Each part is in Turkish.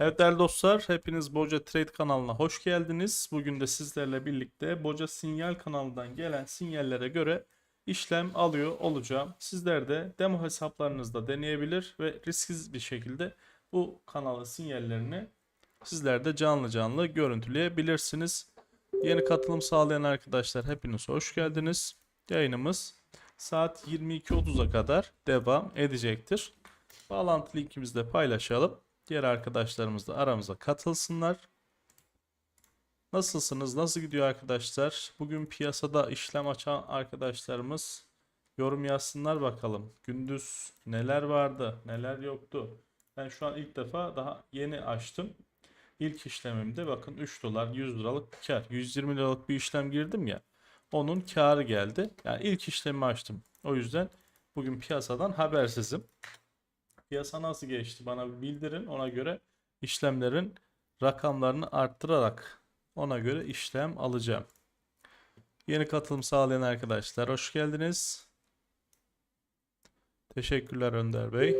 Evet değerli dostlar, hepiniz Boca Trade kanalına hoş geldiniz. Bugün de sizlerle birlikte Boca Sinyal kanalından gelen sinyallere göre işlem alıyor olacağım. Sizler de demo hesaplarınızda deneyebilir ve risksiz bir şekilde bu kanalın sinyallerini sizler de canlı canlı görüntüleyebilirsiniz. Yeni katılım sağlayan arkadaşlar hepiniz hoş geldiniz. Yayınımız saat 22.30'a kadar devam edecektir. Bağlantı linkimizi de paylaşalım. Diğer arkadaşlarımız da aramıza katılsınlar. Nasılsınız? Nasıl gidiyor arkadaşlar? Bugün piyasada işlem açan arkadaşlarımız yorum yazsınlar bakalım. Gündüz neler vardı, neler yoktu. Ben şu an ilk defa daha yeni açtım. İlk işlemimde bakın 3 dolar 100 liralık bir kar. 120 liralık bir işlem girdim ya. Onun karı geldi. Yani ilk işlemi açtım. O yüzden bugün piyasadan habersizim. Piyasa nasıl geçti bana bildirin. Ona göre işlemlerin rakamlarını arttırarak ona göre işlem alacağım. Yeni katılım sağlayan arkadaşlar hoş geldiniz. Teşekkürler Önder Bey.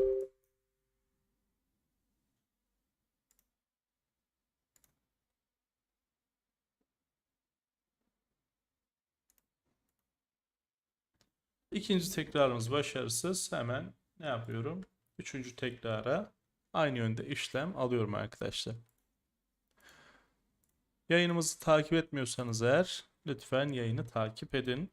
İkinci tekrarımız başarısız. Hemen ne yapıyorum? Üçüncü tekrara aynı yönde işlem alıyorum arkadaşlar. Yayınımızı takip etmiyorsanız eğer lütfen yayını takip edin.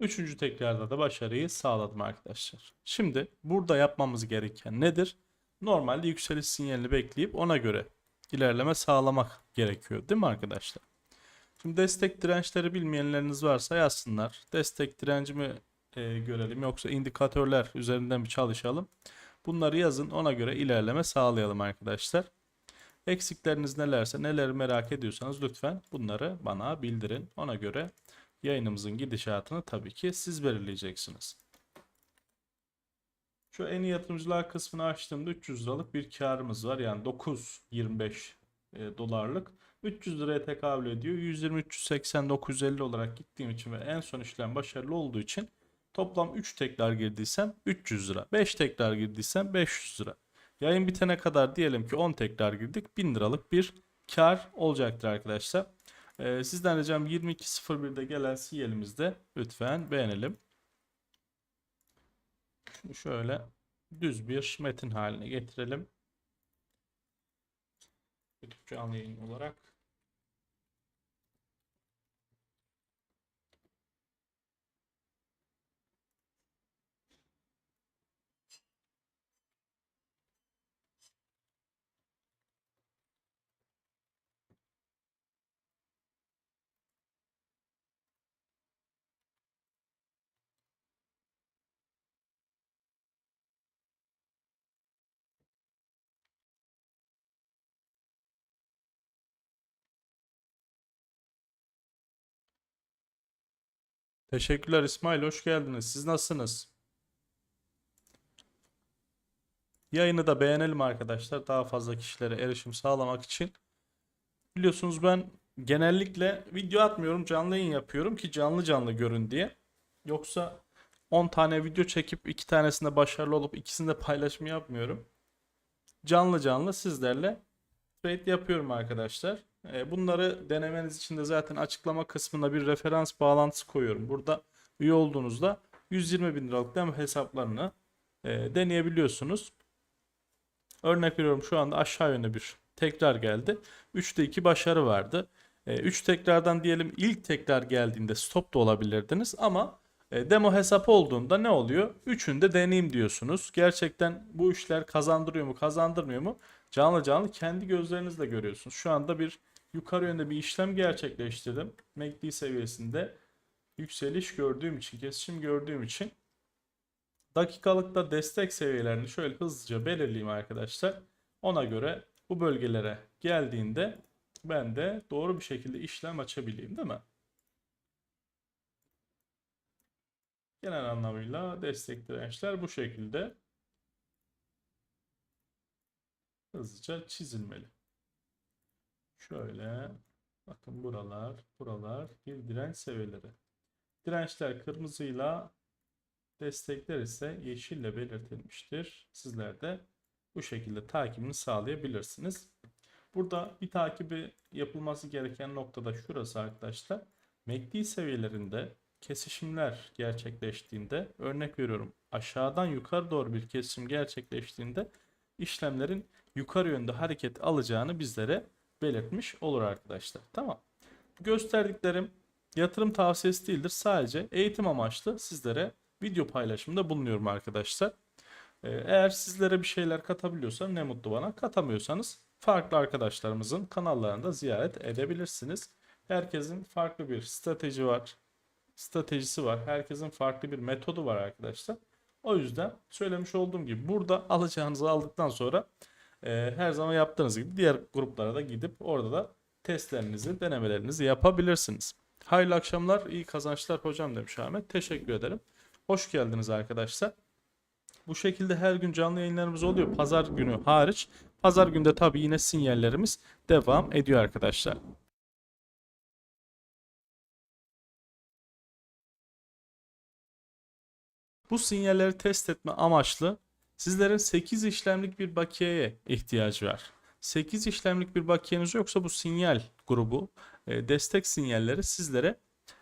Üçüncü tekrarda da başarıyı sağladım arkadaşlar. Şimdi burada yapmamız gereken nedir? Normalde yükseliş sinyalini bekleyip ona göre ilerleme sağlamak gerekiyor değil mi arkadaşlar? Şimdi destek dirençleri bilmeyenleriniz varsa yazsınlar. Destek direnci mi e, görelim yoksa indikatörler üzerinden bir çalışalım. Bunları yazın ona göre ilerleme sağlayalım arkadaşlar. Eksikleriniz nelerse neleri merak ediyorsanız lütfen bunları bana bildirin. Ona göre yayınımızın gidişatını tabii ki siz belirleyeceksiniz. Şu en iyi yatırımcılar kısmını açtığımda 300 liralık bir karımız var. Yani 9.25 e, dolarlık. 300 liraya tekabül ediyor. 120, 380, 950 olarak gittiğim için ve en son işlem başarılı olduğu için toplam 3 tekrar girdiysem 300 lira. 5 tekrar girdiysem 500 lira. Yayın bitene kadar diyelim ki 10 tekrar girdik. 1000 liralık bir kar olacaktır arkadaşlar. Ee, sizden ricam 22.01'de gelen sinyalimizde lütfen beğenelim. Şöyle düz bir metin haline getirelim. YouTube canlı yayın olarak. Teşekkürler İsmail, hoş geldiniz. Siz nasılsınız? Yayını da beğenelim arkadaşlar. Daha fazla kişilere erişim sağlamak için. Biliyorsunuz ben genellikle video atmıyorum, canlı yayın yapıyorum ki canlı canlı görün diye. Yoksa 10 tane video çekip 2 tanesinde başarılı olup ikisinde paylaşım yapmıyorum. Canlı canlı sizlerle trade yapıyorum arkadaşlar. E, Bunları denemeniz için de zaten açıklama kısmında bir referans bağlantısı koyuyorum. Burada üye olduğunuzda 120 bin liralık demo hesaplarını e, deneyebiliyorsunuz. Örnek veriyorum şu anda aşağı yönde bir tekrar geldi. 3'te 2 başarı vardı. 3 tekrardan diyelim ilk tekrar geldiğinde stop da olabilirdiniz ama e, demo hesap olduğunda ne oluyor? Üçünde deneyim diyorsunuz. Gerçekten bu işler kazandırıyor mu kazandırmıyor mu? Canlı canlı kendi gözlerinizle görüyorsunuz. Şu anda bir yukarı yönde bir işlem gerçekleştirdim. MACD seviyesinde yükseliş gördüğüm için, kesişim gördüğüm için dakikalıkta destek seviyelerini şöyle hızlıca belirleyeyim arkadaşlar. Ona göre bu bölgelere geldiğinde ben de doğru bir şekilde işlem açabileyim değil mi? Genel anlamıyla destek dirençler bu şekilde hızlıca çizilmeli. Şöyle bakın buralar, buralar bir direnç seviyeleri. Dirençler kırmızıyla destekler ise yeşille belirtilmiştir. Sizler de bu şekilde takibini sağlayabilirsiniz. Burada bir takibi yapılması gereken noktada şurası arkadaşlar. MACD seviyelerinde kesişimler gerçekleştiğinde örnek veriyorum aşağıdan yukarı doğru bir kesişim gerçekleştiğinde işlemlerin yukarı yönde hareket alacağını bizlere belirtmiş olur arkadaşlar. Tamam. Gösterdiklerim yatırım tavsiyesi değildir. Sadece eğitim amaçlı sizlere video paylaşımında bulunuyorum arkadaşlar. Ee, Eğer sizlere bir şeyler katabiliyorsam ne mutlu bana. Katamıyorsanız farklı arkadaşlarımızın kanallarında ziyaret edebilirsiniz. Herkesin farklı bir strateji var. Stratejisi var. Herkesin farklı bir metodu var arkadaşlar. O yüzden söylemiş olduğum gibi burada alacağınızı aldıktan sonra e, her zaman yaptığınız gibi diğer gruplara da gidip orada da testlerinizi, denemelerinizi yapabilirsiniz. Hayırlı akşamlar, iyi kazançlar hocam demiş Ahmet. Teşekkür ederim. Hoş geldiniz arkadaşlar. Bu şekilde her gün canlı yayınlarımız oluyor. Pazar günü hariç. Pazar günde tabii yine sinyallerimiz devam ediyor arkadaşlar. Bu sinyalleri test etme amaçlı sizlerin 8 işlemlik bir bakiyeye ihtiyacı var. 8 işlemlik bir bakiyeniz yoksa bu sinyal grubu e, destek sinyalleri sizlere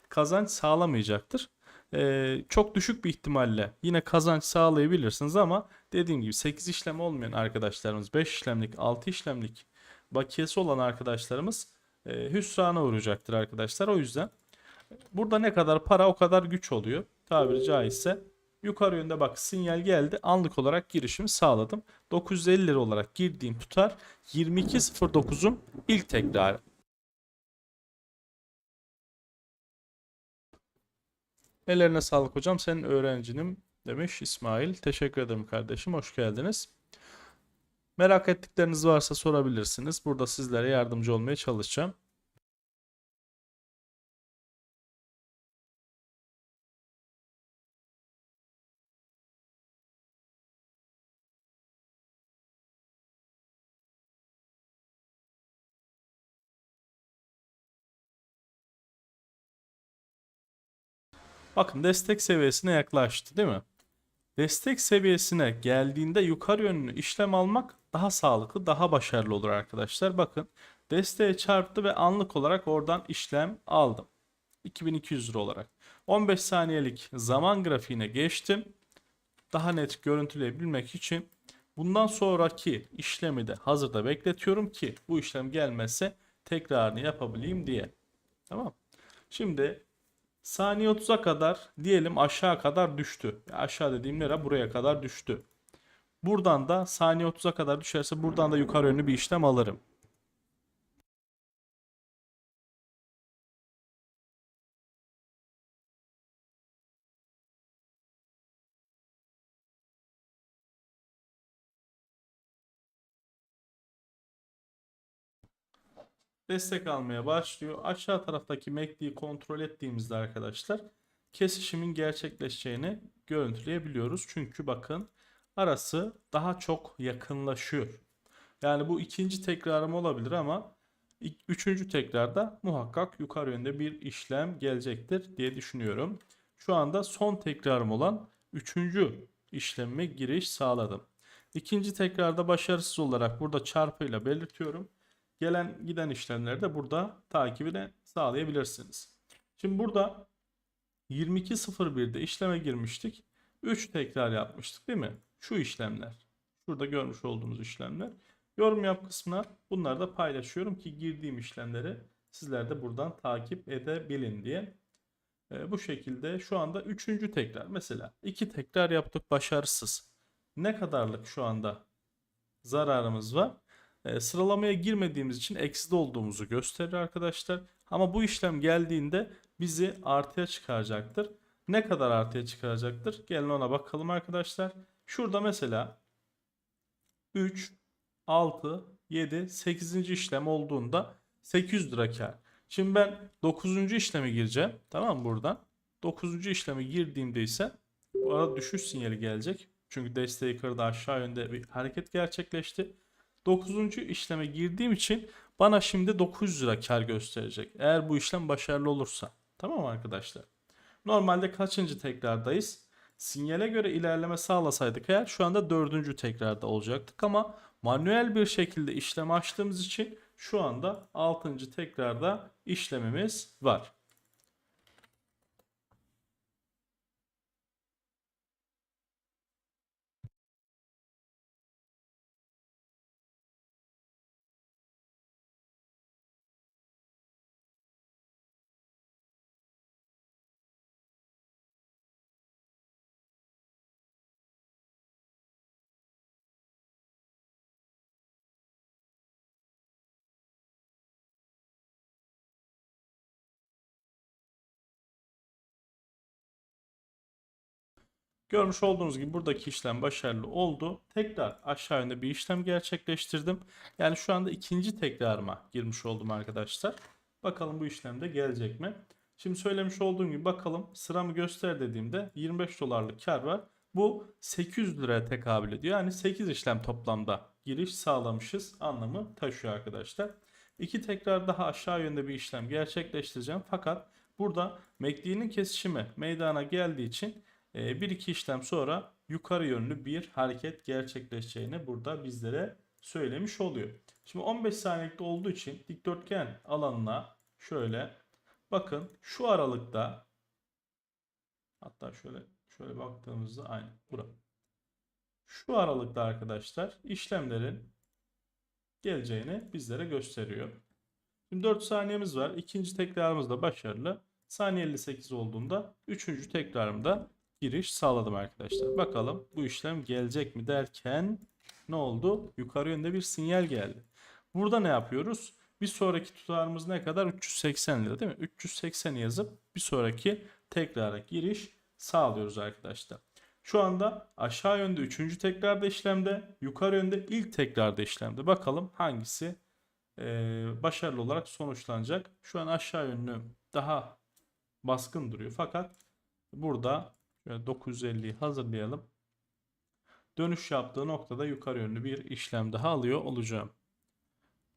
kazanç sağlamayacaktır. E, çok düşük bir ihtimalle yine kazanç sağlayabilirsiniz ama dediğim gibi 8 işlem olmayan arkadaşlarımız 5 işlemlik 6 işlemlik bakiyesi olan arkadaşlarımız e, hüsrana uğrayacaktır arkadaşlar. O yüzden burada ne kadar para o kadar güç oluyor. Tabiri caizse yukarı yönde bak sinyal geldi. Anlık olarak girişimi sağladım. 950 lira olarak girdiğim tutar 22.09'un ilk tekrarı. Ellerine sağlık hocam. Senin öğrencinim demiş İsmail. Teşekkür ederim kardeşim. Hoş geldiniz. Merak ettikleriniz varsa sorabilirsiniz. Burada sizlere yardımcı olmaya çalışacağım. Bakın destek seviyesine yaklaştı değil mi? Destek seviyesine geldiğinde yukarı yönlü işlem almak daha sağlıklı, daha başarılı olur arkadaşlar. Bakın desteğe çarptı ve anlık olarak oradan işlem aldım. 2200 lira olarak. 15 saniyelik zaman grafiğine geçtim. Daha net görüntüleyebilmek için bundan sonraki işlemi de hazırda bekletiyorum ki bu işlem gelmezse tekrarını yapabileyim diye. Tamam. Şimdi Saniye 30'a kadar diyelim aşağı kadar düştü. Aşağı dediğim nere? Buraya kadar düştü. Buradan da saniye 30'a kadar düşerse buradan da yukarı yönlü bir işlem alırım. Destek almaya başlıyor. Aşağı taraftaki MACD'yi kontrol ettiğimizde arkadaşlar kesişimin gerçekleşeceğini görüntüleyebiliyoruz. Çünkü bakın arası daha çok yakınlaşıyor. Yani bu ikinci tekrarım olabilir ama üçüncü tekrarda muhakkak yukarı yönde bir işlem gelecektir diye düşünüyorum. Şu anda son tekrarım olan üçüncü işleme giriş sağladım. İkinci tekrarda başarısız olarak burada çarpıyla belirtiyorum. Gelen giden işlemleri de burada takibini sağlayabilirsiniz. Şimdi burada 22.01'de işleme girmiştik. 3 tekrar yapmıştık değil mi? Şu işlemler. Şurada görmüş olduğunuz işlemler. Yorum yap kısmına bunları da paylaşıyorum ki girdiğim işlemleri sizler de buradan takip edebilin diye. E, bu şekilde şu anda 3. tekrar. Mesela 2 tekrar yaptık başarısız. Ne kadarlık şu anda zararımız var? E, sıralamaya girmediğimiz için ekside olduğumuzu gösterir arkadaşlar. Ama bu işlem geldiğinde bizi artıya çıkaracaktır. Ne kadar artıya çıkaracaktır? Gelin ona bakalım arkadaşlar. Şurada mesela 3, 6, 7, 8. işlem olduğunda 800 lira kar. Şimdi ben 9. işleme gireceğim. Tamam buradan? 9. işleme girdiğimde ise bu arada düşüş sinyali gelecek. Çünkü desteği yukarıda aşağı yönde bir hareket gerçekleşti. 9. işleme girdiğim için bana şimdi 900 lira kar gösterecek. Eğer bu işlem başarılı olursa. Tamam mı arkadaşlar? Normalde kaçıncı tekrardayız? Sinyale göre ilerleme sağlasaydık eğer şu anda dördüncü tekrarda olacaktık ama manuel bir şekilde işlem açtığımız için şu anda altıncı tekrarda işlemimiz var. Görmüş olduğunuz gibi buradaki işlem başarılı oldu. Tekrar aşağı yönde bir işlem gerçekleştirdim. Yani şu anda ikinci tekrarıma girmiş oldum arkadaşlar. Bakalım bu işlemde gelecek mi? Şimdi söylemiş olduğum gibi bakalım sıramı göster dediğimde 25 dolarlık kar var. Bu 800 liraya tekabül ediyor. Yani 8 işlem toplamda giriş sağlamışız anlamı taşıyor arkadaşlar. İki tekrar daha aşağı yönde bir işlem gerçekleştireceğim. Fakat burada MACD'nin kesişimi meydana geldiği için bir iki işlem sonra yukarı yönlü bir hareket gerçekleşeceğini burada bizlere söylemiş oluyor. Şimdi 15 saniyelikte olduğu için dikdörtgen alanına şöyle bakın şu aralıkta hatta şöyle şöyle baktığımızda aynı bura. Şu aralıkta arkadaşlar işlemlerin geleceğini bizlere gösteriyor. Şimdi 4 saniyemiz var. İkinci tekrarımız da başarılı. Saniye 58 olduğunda üçüncü tekrarımda giriş sağladım arkadaşlar. Bakalım bu işlem gelecek mi derken ne oldu? Yukarı yönde bir sinyal geldi. Burada ne yapıyoruz? Bir sonraki tutarımız ne kadar? 380 lira değil mi? 380 yazıp bir sonraki tekrara giriş sağlıyoruz arkadaşlar. Şu anda aşağı yönde 3. tekrarda işlemde, yukarı yönde ilk tekrarda işlemde. Bakalım hangisi e, başarılı olarak sonuçlanacak. Şu an aşağı yönlü daha baskın duruyor. Fakat burada şöyle 950'yi hazırlayalım. Dönüş yaptığı noktada yukarı yönlü bir işlem daha alıyor olacağım.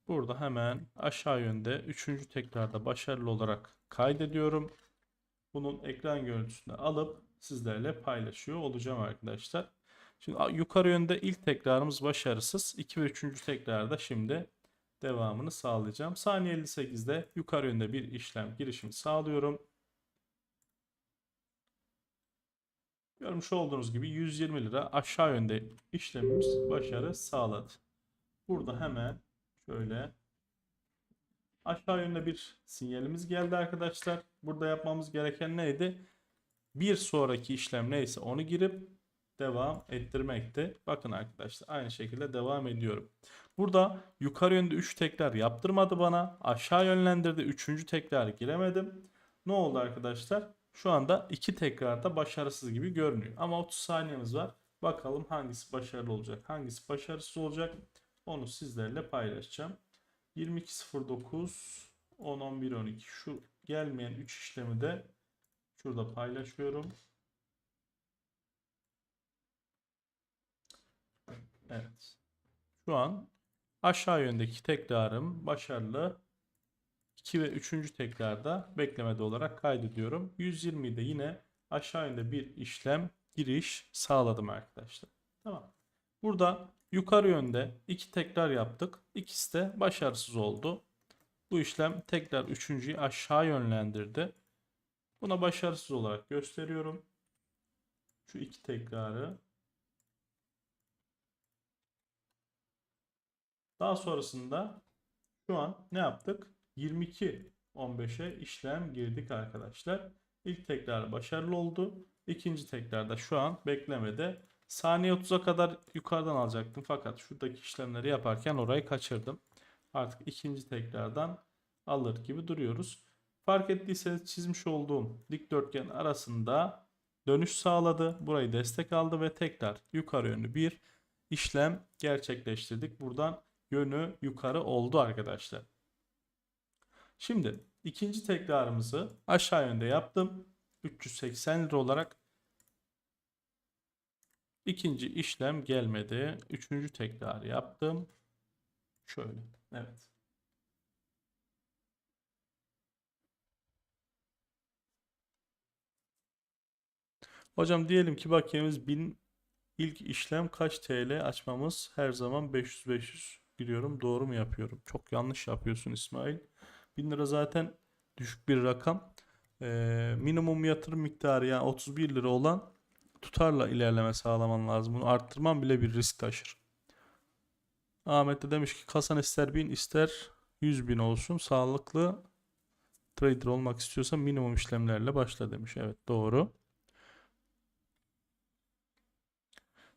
Burada hemen aşağı yönde 3. tekrarda başarılı olarak kaydediyorum. Bunun ekran görüntüsünü alıp sizlerle paylaşıyor olacağım arkadaşlar. Şimdi yukarı yönde ilk tekrarımız başarısız. 2 ve 3. tekrarda şimdi devamını sağlayacağım. Saniye 58'de yukarı yönde bir işlem girişimi sağlıyorum. Görmüş olduğunuz gibi 120 lira aşağı yönde işlemimiz başarı sağladı. Burada hemen şöyle aşağı yönde bir sinyalimiz geldi arkadaşlar. Burada yapmamız gereken neydi? Bir sonraki işlem neyse onu girip devam ettirmekti. Bakın arkadaşlar aynı şekilde devam ediyorum. Burada yukarı yönde 3 tekrar yaptırmadı bana. Aşağı yönlendirdi. 3. tekrar giremedim. Ne oldu arkadaşlar? Şu anda 2 tekrarda başarısız gibi görünüyor. Ama 30 saniyemiz var. Bakalım hangisi başarılı olacak, hangisi başarısız olacak. Onu sizlerle paylaşacağım. 22.09 10 11 12 şu gelmeyen 3 işlemi de şurada paylaşıyorum. Evet. Şu an aşağı yöndeki tekrarım başarılı. 2 ve 3. tekrarda beklemede olarak kaydediyorum. 120'de yine aşağı yönde bir işlem giriş sağladım arkadaşlar. Tamam. Burada yukarı yönde iki tekrar yaptık. İkisi de başarısız oldu. Bu işlem tekrar üçüncüyü aşağı yönlendirdi. Buna başarısız olarak gösteriyorum. Şu iki tekrarı. Daha sonrasında şu an ne yaptık? 22 15'e işlem girdik arkadaşlar. İlk tekrar başarılı oldu. İkinci tekrarda şu an beklemede Saniye 30'a kadar yukarıdan alacaktım fakat şuradaki işlemleri yaparken orayı kaçırdım. Artık ikinci tekrardan alır gibi duruyoruz. Fark ettiyseniz çizmiş olduğum dikdörtgen arasında dönüş sağladı. Burayı destek aldı ve tekrar yukarı yönlü bir işlem gerçekleştirdik. Buradan yönü yukarı oldu arkadaşlar. Şimdi ikinci tekrarımızı aşağı yönde yaptım. 380 lira olarak ikinci işlem gelmedi. Üçüncü tekrar yaptım. Şöyle. Evet. Hocam diyelim ki bakiyemiz 1000 ilk işlem kaç TL açmamız her zaman 500-500 biliyorum doğru mu yapıyorum? Çok yanlış yapıyorsun İsmail. 1000 lira zaten düşük bir rakam. Ee, minimum yatırım miktarı yani 31 lira olan tutarla ilerleme sağlaman lazım. Bunu arttırman bile bir risk taşır. Ahmet de demiş ki kasan ister 1000 ister 100 bin olsun. Sağlıklı trader olmak istiyorsan minimum işlemlerle başla demiş. Evet doğru.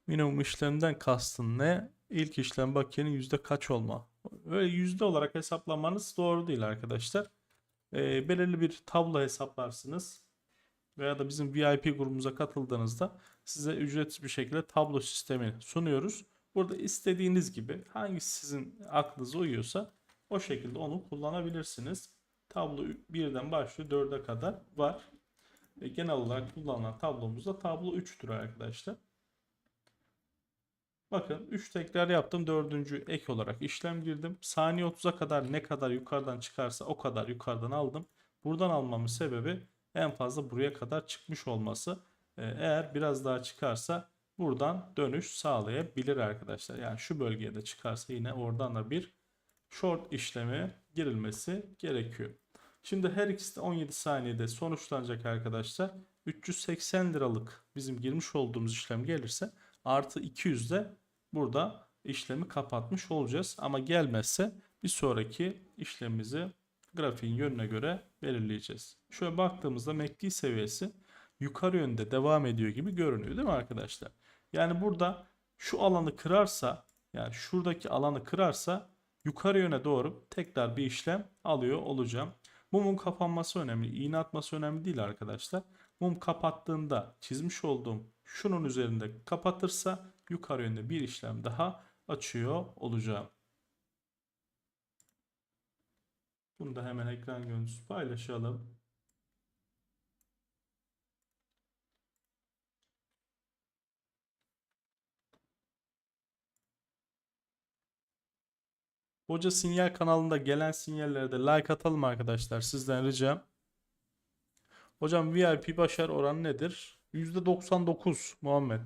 Minimum işlemden kastın ne? İlk işlem bakiyenin yüzde kaç olma? Öyle yüzde olarak hesaplamanız doğru değil arkadaşlar. Ee, belirli bir tablo hesaplarsınız. Veya da bizim VIP grubumuza katıldığınızda size ücretsiz bir şekilde tablo sistemi sunuyoruz. Burada istediğiniz gibi hangisi sizin aklınıza uyuyorsa o şekilde onu kullanabilirsiniz. Tablo 1'den başlıyor 4'e kadar var. Ve genel olarak kullanılan tablomuzda tablo 3'tür arkadaşlar. Bakın 3 tekrar yaptım. Dördüncü ek olarak işlem girdim. Saniye 30'a kadar ne kadar yukarıdan çıkarsa o kadar yukarıdan aldım. Buradan almamın sebebi en fazla buraya kadar çıkmış olması. Ee, Eğer biraz daha çıkarsa buradan dönüş sağlayabilir arkadaşlar. Yani şu bölgeye de çıkarsa yine oradan da bir short işlemi girilmesi gerekiyor. Şimdi her ikisi de 17 saniyede sonuçlanacak arkadaşlar. 380 liralık bizim girmiş olduğumuz işlem gelirse artı 200 de burada işlemi kapatmış olacağız. Ama gelmezse bir sonraki işlemimizi grafiğin yönüne göre belirleyeceğiz. Şöyle baktığımızda MACD seviyesi yukarı yönde devam ediyor gibi görünüyor değil mi arkadaşlar? Yani burada şu alanı kırarsa yani şuradaki alanı kırarsa yukarı yöne doğru tekrar bir işlem alıyor olacağım. Mumun kapanması önemli. iğne atması önemli değil arkadaşlar. Mum kapattığında çizmiş olduğum şunun üzerinde kapatırsa yukarı yönde bir işlem daha açıyor olacağım. Bunu da hemen ekran görüntüsü paylaşalım. Hoca Sinyal kanalında gelen sinyallere de like atalım arkadaşlar. Sizden ricam. Hocam VIP başarı oranı nedir? %99 Muhammed.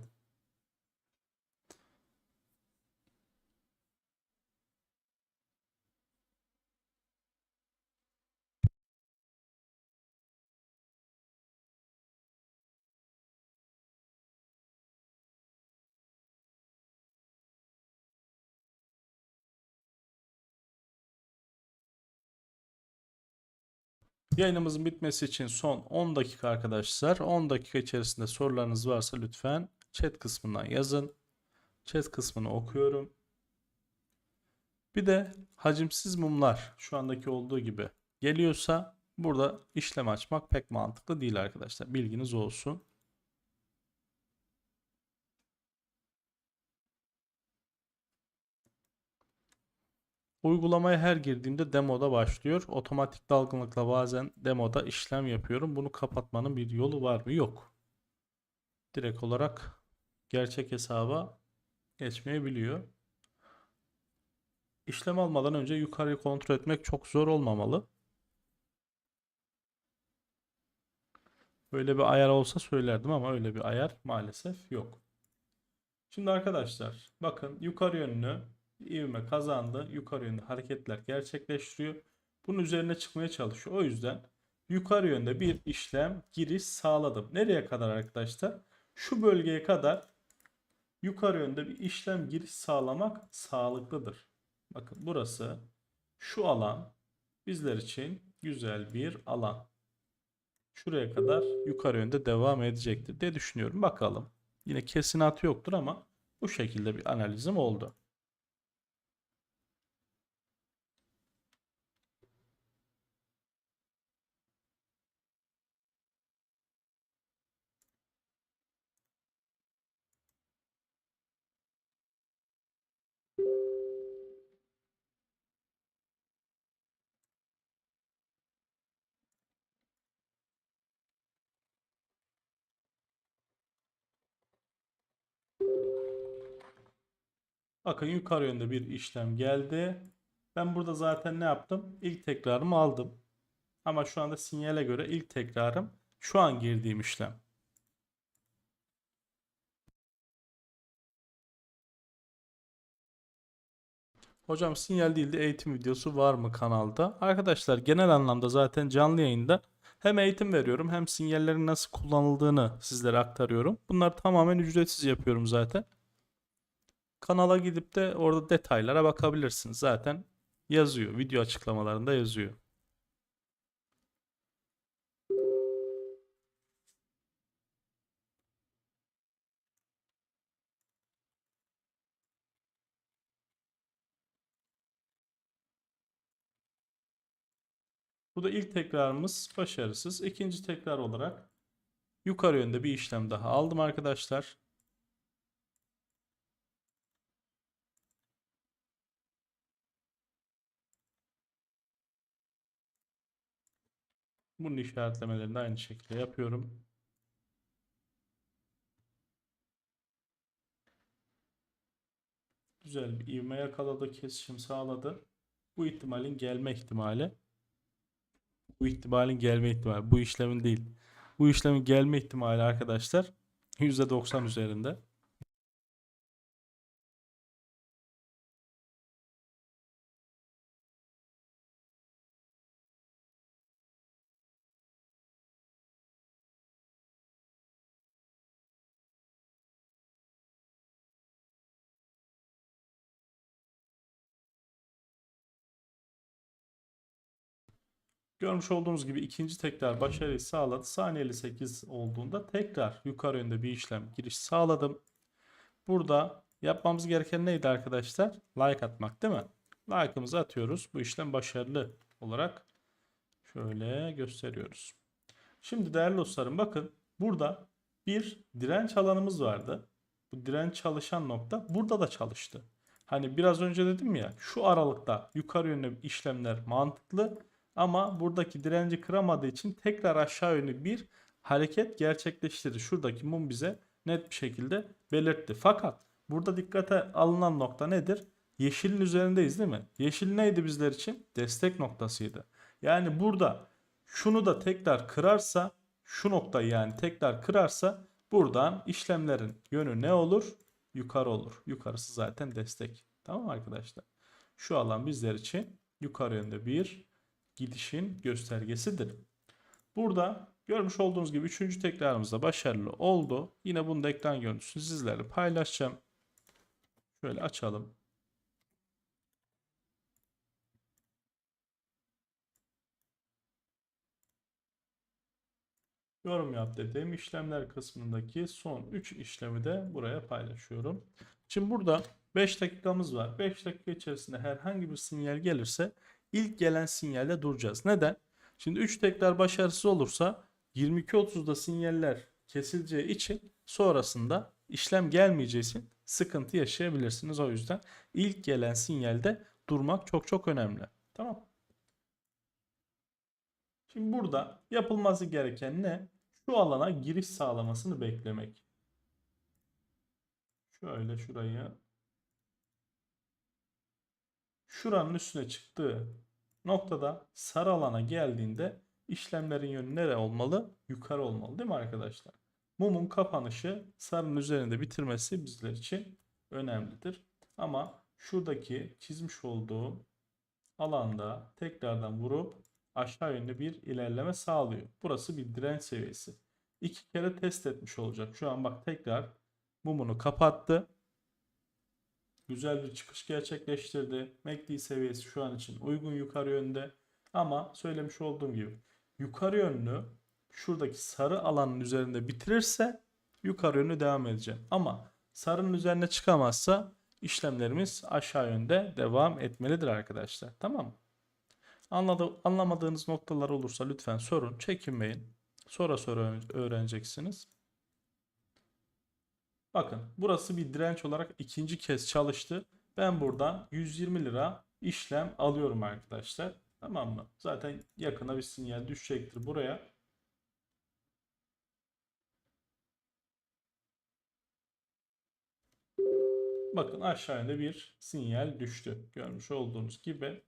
Yayınımızın bitmesi için son 10 dakika arkadaşlar. 10 dakika içerisinde sorularınız varsa lütfen chat kısmından yazın. Chat kısmını okuyorum. Bir de hacimsiz mumlar şu andaki olduğu gibi geliyorsa burada işlem açmak pek mantıklı değil arkadaşlar. Bilginiz olsun. Uygulamaya her girdiğimde demoda başlıyor. Otomatik dalgınlıkla bazen demoda işlem yapıyorum. Bunu kapatmanın bir yolu var mı? Yok. Direkt olarak gerçek hesaba geçmeyebiliyor. İşlem almadan önce yukarıyı kontrol etmek çok zor olmamalı. Böyle bir ayar olsa söylerdim ama öyle bir ayar maalesef yok. Şimdi arkadaşlar bakın yukarı yönlü ivme kazandı. Yukarı yönde hareketler gerçekleştiriyor. Bunun üzerine çıkmaya çalışıyor. O yüzden yukarı yönde bir işlem giriş sağladım. Nereye kadar arkadaşlar? Şu bölgeye kadar yukarı yönde bir işlem giriş sağlamak sağlıklıdır. Bakın burası şu alan bizler için güzel bir alan. Şuraya kadar yukarı yönde devam edecektir diye düşünüyorum. Bakalım. Yine kesinatı yoktur ama bu şekilde bir analizim oldu. Bakın yukarı yönde bir işlem geldi. Ben burada zaten ne yaptım? İlk tekrarımı aldım. Ama şu anda sinyale göre ilk tekrarım şu an girdiğim işlem. Hocam sinyal değil de eğitim videosu var mı kanalda? Arkadaşlar genel anlamda zaten canlı yayında hem eğitim veriyorum hem sinyallerin nasıl kullanıldığını sizlere aktarıyorum. Bunlar tamamen ücretsiz yapıyorum zaten. Kanala gidip de orada detaylara bakabilirsiniz. Zaten yazıyor. Video açıklamalarında yazıyor. Bu da ilk tekrarımız başarısız. İkinci tekrar olarak yukarı yönde bir işlem daha aldım arkadaşlar. Bunun işaretlemelerini de aynı şekilde yapıyorum. Güzel bir ivme yakaladı, kesişim sağladı. Bu ihtimalin gelme ihtimali. Bu ihtimalin gelme ihtimali. Bu işlemin değil. Bu işlemin gelme ihtimali arkadaşlar %90 üzerinde. Görmüş olduğunuz gibi ikinci tekrar başarıyı sağladı. Saniyeli 8 olduğunda tekrar yukarı yönde bir işlem giriş sağladım. Burada yapmamız gereken neydi arkadaşlar? Like atmak değil mi? Like'ımızı atıyoruz. Bu işlem başarılı olarak şöyle gösteriyoruz. Şimdi değerli dostlarım bakın burada bir direnç alanımız vardı. Bu direnç çalışan nokta burada da çalıştı. Hani biraz önce dedim ya şu aralıkta yukarı yönlü işlemler mantıklı. Ama buradaki direnci kıramadığı için tekrar aşağı yönlü bir hareket gerçekleştirdi. Şuradaki mum bize net bir şekilde belirtti. Fakat burada dikkate alınan nokta nedir? Yeşilin üzerindeyiz değil mi? Yeşil neydi bizler için? Destek noktasıydı. Yani burada şunu da tekrar kırarsa şu noktayı yani tekrar kırarsa buradan işlemlerin yönü ne olur? Yukarı olur. Yukarısı zaten destek. Tamam arkadaşlar? Şu alan bizler için yukarı yönde bir gidişin göstergesidir. Burada görmüş olduğunuz gibi üçüncü tekrarımızda başarılı oldu. Yine bunu da ekran görüntüsünü sizlerle paylaşacağım. Şöyle açalım. Yorum yap dediğim işlemler kısmındaki son 3 işlemi de buraya paylaşıyorum. Şimdi burada 5 dakikamız var. 5 dakika içerisinde herhangi bir sinyal gelirse ilk gelen sinyalde duracağız. Neden? Şimdi 3 tekrar başarısız olursa 22.30'da sinyaller kesileceği için sonrasında işlem gelmeyeceği için sıkıntı yaşayabilirsiniz. O yüzden ilk gelen sinyalde durmak çok çok önemli. Tamam. Şimdi burada yapılması gereken ne? Şu alana giriş sağlamasını beklemek. Şöyle şurayı şuranın üstüne çıktığı noktada sarı alana geldiğinde işlemlerin yönü nere olmalı? Yukarı olmalı değil mi arkadaşlar? Mumun kapanışı sarının üzerinde bitirmesi bizler için önemlidir. Ama şuradaki çizmiş olduğum alanda tekrardan vurup aşağı yönde bir ilerleme sağlıyor. Burası bir direnç seviyesi. İki kere test etmiş olacak. Şu an bak tekrar mumunu kapattı. Güzel bir çıkış gerçekleştirdi. MACD seviyesi şu an için uygun yukarı yönde. Ama söylemiş olduğum gibi yukarı yönlü şuradaki sarı alanın üzerinde bitirirse yukarı yönlü devam edeceğim. Ama sarının üzerine çıkamazsa işlemlerimiz aşağı yönde devam etmelidir arkadaşlar. Tamam mı? Anladı, anlamadığınız noktalar olursa lütfen sorun. Çekinmeyin. Sonra sonra öğren- öğreneceksiniz. Bakın burası bir direnç olarak ikinci kez çalıştı. Ben buradan 120 lira işlem alıyorum arkadaşlar. Tamam mı? Zaten yakına bir sinyal düşecektir buraya. Bakın aşağı yönde bir sinyal düştü. Görmüş olduğunuz gibi.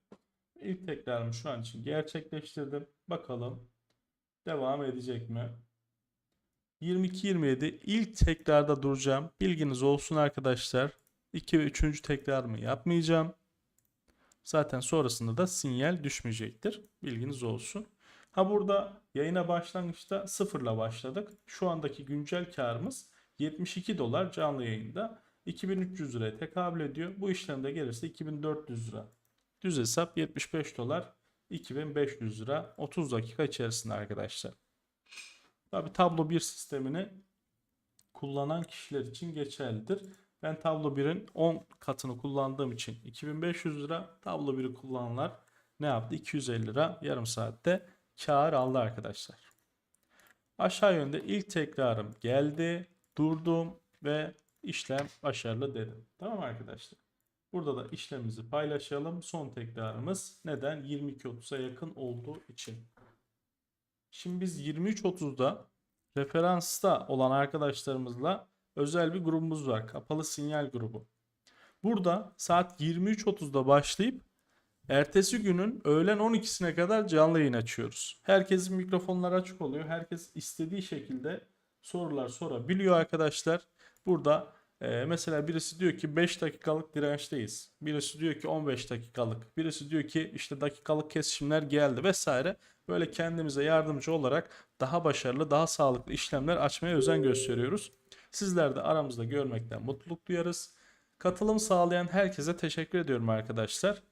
İlk tekrarımı şu an için gerçekleştirdim. Bakalım devam edecek mi? 22-27 ilk tekrarda duracağım. Bilginiz olsun arkadaşlar. 2 ve 3. tekrarımı yapmayacağım. Zaten sonrasında da sinyal düşmeyecektir. Bilginiz olsun. Ha burada yayına başlangıçta sıfırla başladık. Şu andaki güncel karımız 72 dolar canlı yayında. 2300 liraya tekabül ediyor. Bu işlemde gelirse 2400 lira. Düz hesap 75 dolar 2500 lira 30 dakika içerisinde arkadaşlar. Tabi tablo 1 sistemini kullanan kişiler için geçerlidir. Ben tablo 1'in 10 katını kullandığım için 2500 lira, tablo 1'i kullananlar ne yaptı? 250 lira yarım saatte kar aldı arkadaşlar. Aşağı yönde ilk tekrarım geldi, durdum ve işlem başarılı dedim. Tamam arkadaşlar. Burada da işlemimizi paylaşalım. Son tekrarımız neden? 22.30'a yakın olduğu için. Şimdi biz 23.30'da referansta olan arkadaşlarımızla özel bir grubumuz var. Kapalı sinyal grubu. Burada saat 23.30'da başlayıp ertesi günün öğlen 12'sine kadar canlı yayın açıyoruz. Herkesin mikrofonları açık oluyor. Herkes istediği şekilde sorular sorabiliyor arkadaşlar. Burada e, mesela birisi diyor ki 5 dakikalık dirençteyiz. Birisi diyor ki 15 dakikalık. Birisi diyor ki işte dakikalık kesişimler geldi vesaire. Böyle kendimize yardımcı olarak daha başarılı, daha sağlıklı işlemler açmaya özen gösteriyoruz. Sizler de aramızda görmekten mutluluk duyarız. Katılım sağlayan herkese teşekkür ediyorum arkadaşlar.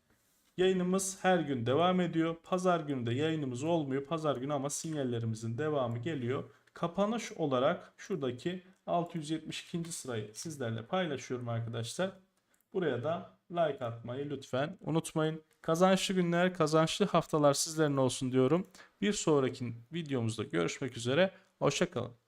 Yayınımız her gün devam ediyor. Pazar günü de yayınımız olmuyor. Pazar günü ama sinyallerimizin devamı geliyor. Kapanış olarak şuradaki 672. sırayı sizlerle paylaşıyorum arkadaşlar. Buraya da like atmayı lütfen unutmayın. Kazançlı günler, kazançlı haftalar sizlerin olsun diyorum. Bir sonraki videomuzda görüşmek üzere. Hoşçakalın.